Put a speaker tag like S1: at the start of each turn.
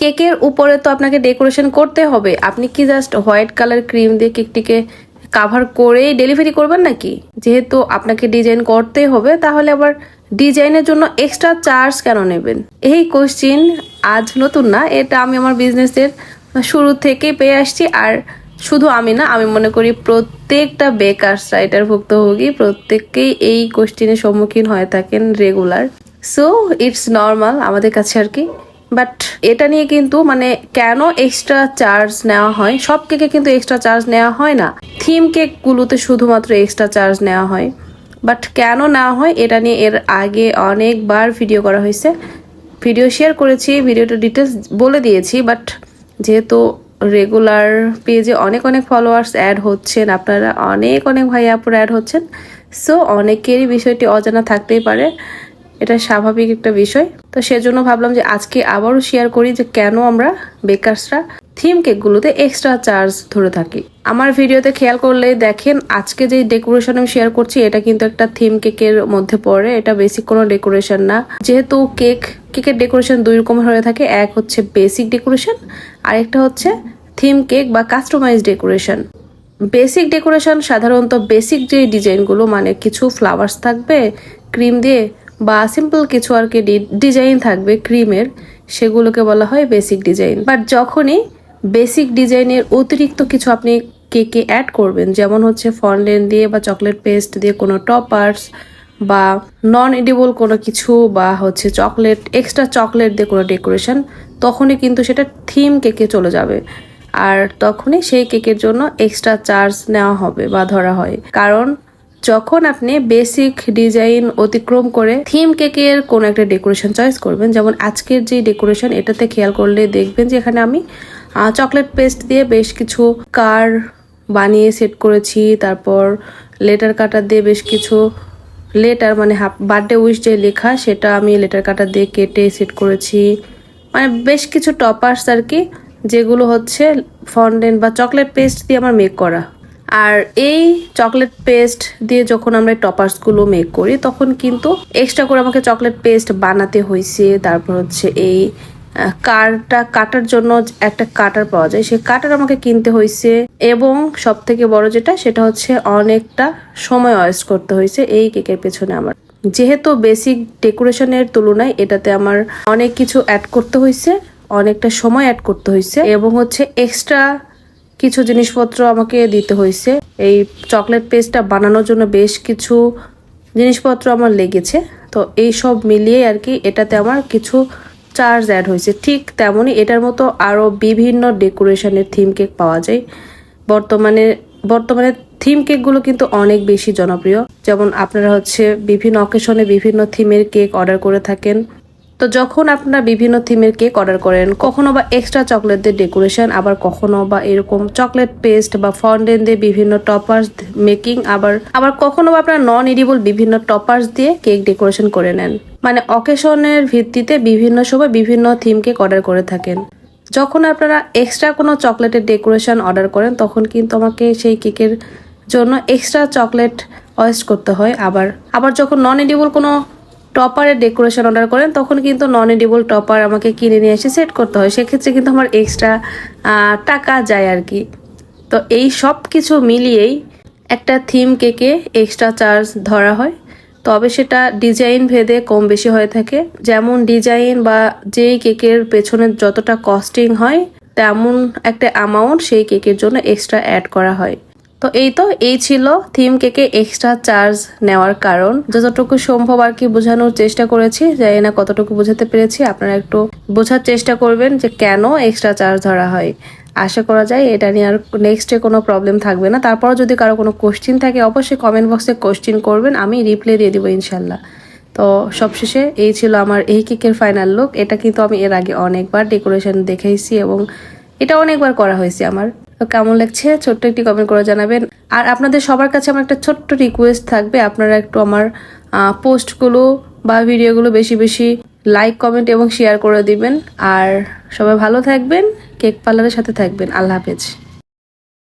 S1: কেকের উপরে তো আপনাকে ডেকোরেশন করতে হবে। আপনি কি জাস্ট হোয়াইট কালার ক্রিম দিয়ে কেকটিকে কাভার করেই ডেলিভারি করবেন নাকি? যেহেতু আপনাকে ডিজাইন করতেই হবে, তাহলে আবার ডিজাইনের জন্য এক্সট্রা চার্জ কেন নেবেন? এই কোশ্চিন আজ নতুন না, এটা আমি আমার বিজনেসের শুরু থেকে পেয়ে আসছি। আর শুধু আমি না, আমি মনে করি প্রত্যেকটা বেকারসরা এটার ভুক্তভোগী প্রত্যেককেই এই কোশ্চিনের সম্মুখীন হয়ে থাকেন রেগুলার সো ইটস নর্মাল আমাদের কাছে আর কি বাট এটা নিয়ে কিন্তু মানে কেন এক্সট্রা চার্জ নেওয়া হয়? সব কেকে কিন্তু এক্সট্রা চার্জ নেওয়া হয় না। থিম কেকগুলোতে শুধুমাত্র এক্সট্রা চার্জ নেওয়া হয়। বাট কেন নেওয়া হয় এটা নিয়ে এর আগে অনেকবার ভিডিও করা হয়েছে। ভিডিও শেয়ার করেছি ভিডিওটা ডিটেলস বলে দিয়েছি বাট যেহেতু রেগুলার পেজে অনেক অনেক ফলোয়ার্স অ্যাড হচ্ছেন, আপনারা অনেক অনেক ভাই আপুর অ্যাড হচ্ছেন সো অনেকেরই বিষয়টি অজানা থাকতেই পারে। এটা স্বাভাবিক একটা বিষয়। তো সেজন্য ভাবলাম যে আজকে আবারও শেয়ার করি যে কেন আমরা বেকারসরা থিম কেকগুলোতে এক্সট্রা চার্জ ধরে থাকি। আমার ভিডিওতে খেয়াল করলে দেখেন, আজকে যে ডেকোরেশন আমি শেয়ার করছি, এটা কিন্তু একটা থিম কেকের মধ্যে পড়ে। এটা বেসিক কোনো ডেকোরেশন না। যেহেতু কেক কেকের ডেকোরেশন দুই রকমের হয়ে থাকে। এক হচ্ছে বেসিক ডেকোরেশন আরেকটা হচ্ছে থিম কেক বা কাস্টমাইজ ডেকোরেশন বেসিক ডেকোরেশন সাধারণত বেসিক যে ডিজাইনগুলো মানে কিছু ফ্লাওয়ার্স থাকবে ক্রিম দিয়ে বা সিম্পল কিছু আর কি ডিজাইন থাকবে ক্রিমের সেগুলোকে বলা হয় বেসিক ডিজাইন বাট যখনই বেসিক ডিজাইনের অতিরিক্ত কিছু আপনি কেকে অ্যাড করবেন, যেমন হচ্ছে ফন্ডেন দিয়ে বা চকলেট পেস্ট দিয়ে কোনো টপার্স বা নন এডিবল কোনো কিছু বা হচ্ছে চকলেট এক্সট্রা চকলেট দিয়ে কোনো ডেকোরেশন তখনই কিন্তু সেটা থিম কেকে চলে যাবে। আর তখনই সেই কেকের জন্য এক্সট্রা চার্জ নেওয়া হবে বা ধরা হয়। কারণ যখন আপনি বেসিক ডিজাইন অতিক্রম করে থিম কেকের কোনো একটা ডেকোরেশন চয়েস করবেন, যেমন আজকের যে ডেকোরেশন এটাতে খেয়াল করলে দেখবেন যে এখানে আমি চকলেট পেস্ট দিয়ে বেশ কিছু কার বানিয়ে সেট করেছি, তারপর লেটার কাটার দিয়ে বেশ কিছু লেটার মানে বার্থডে উইশ যে লেখা, সেটা আমি লেটার কাটার দিয়ে কেটে সেট করেছি। মানে বেশ কিছু টপার্স আর কি, যেগুলো হচ্ছে ফন্ডেন্ট বা চকলেট পেস্ট দিয়ে আমার মেক করা। আর এই চকলেট পেস্ট দিয়ে যখন আমরা টপার্সগুলো মেক করি, তখন কিন্তু এক্সট্রা করে আমাকে চকলেট পেস্ট বানাতে হয়েছে। তারপর হচ্ছে এই কারটা কাটার জন্য একটা কাটার পাওয়া যায়। সেই কাটার আমাকে কিনতে হয়েছে এবং সব থেকে বড় যেটা, সেটা হচ্ছে অনেকটা সময় ওয়েস্ট করতে হয়েছে এই কেকের পেছনে আমার। যেহেতু বেসিক ডেকোরেশনের তুলনায় এটাতে আমার অনেক কিছু অ্যাড করতে হয়েছে, অনেকটা সময় অ্যাড করতে হয়েছে এবং হচ্ছে এক্সট্রা কিছু জিনিসপত্র আমাকে দিতে হয়েছে। এই চকলেট পেস্টটা বানানোর জন্য বেশ কিছু জিনিসপত্র আমার লেগেছে। তো এই সব মিলিয়ে আর কি এটাতে আমার কিছু চার্জ অ্যাড হয়েছে। ঠিক তেমনই এটার মতো আরও বিভিন্ন ডেকোরেশনের থিম কেক পাওয়া যায়। বর্তমানে বর্তমানে থিম কেকগুলো কিন্তু অনেক বেশি জনপ্রিয়। যেমন আপনারা হচ্ছে বিভিন্ন অকেশনে বিভিন্ন থিমের কেক অর্ডার করে থাকেন। তো যখন আপনারা বিভিন্ন থিমের কেক অর্ডার করেন, কখনো বা এক্সট্রা চকলেট দিয়ে ডেকোরেশন আবার কখনো বা এরকম চকলেট পেস্ট বা ফন্ডেন দিয়ে বিভিন্ন টপার্স মেকিং আবার আবার কখনো বা আপনারা নন এডিবল বিভিন্ন টপার্স দিয়ে কেক ডেকোরেশন করে নেন। মানে অকেশনের ভিত্তিতে বিভিন্ন সময় বিভিন্ন থিম কেক অর্ডার করে থাকেন। যখন আপনারা এক্সট্রা কোনো চকলেটের ডেকোরেশন অর্ডার করেন, তখন কিন্তু আমাকে সেই কেকের জন্য এক্সট্রা চকলেট ওয়েস্ট করতে হয়। আবার আবার যখন নন এডিবল কোনো টপারের ডেকোরেশন অর্ডার করেন, তখন কিন্তু নন এডিবল টপার আমাকে কিনে নিয়ে এসে সেট করতে হয়। সেক্ষেত্রে কিন্তু আমার এক্সট্রা টাকা যায় আর কি। তো এই সব কিছু মিলিয়েই একটা থিম কেকে এক্সট্রা চার্জ ধরা হয়। তবে সেটা ডিজাইন ভেদে কম বেশি হয়ে থাকে। যেমন ডিজাইন বা যেই কেকের পেছনে যতটা কস্টিং হয়, তেমন একটা অ্যামাউন্ট সেই কেকের জন্য এক্সট্রা অ্যাড করা হয়। তো এই তো, এই ছিল থিম কেকে এক্সট্রা চার্জ নেওয়ার কারণ। যতটুকু সম্ভব আর কি বোঝানোর চেষ্টা করেছি, জানি না কতটুকু বোঝাতে পেরেছি। আপনারা একটু বোঝার চেষ্টা করবেন যে কেন এক্সট্রা চার্জ ধরা হয়। আশা করা যায় এটা নিয়ে আর নেক্সটে কোনো প্রবলেম থাকবে না। তারপরও যদি কারও কোনো কোশ্চিন থাকে, অবশ্যই কমেন্ট বক্সে কোশ্চিন করবেন, আমি রিপ্লাই দিয়ে দেবো ইনশাল্লাহ। তো সবশেষে এই ছিল আমার এই কেকের ফাইনাল লুক এটা কিন্তু আমি এর আগে অনেকবার ডেকোরেশন দেখেছি এবং এটা অনেকবার করা হয়েছে আমার। কেমন লাগছে? ছোট্ট একটি কমেন্ট করে জানাবেন। আর আপনাদের সবার কাছে আমার একটা ছোট্ট রিকোয়েস্ট থাকবে। আপনারা একটু আমার পোস্টগুলো বা ভিডিওগুলো বেশি বেশি লাইক কমেন্ট এবং শেয়ার করে দিবেন। আর সবাই ভালো থাকবেন কেক পার্লারের সাথে থাকবেন। আল্লাহ হাফেজ।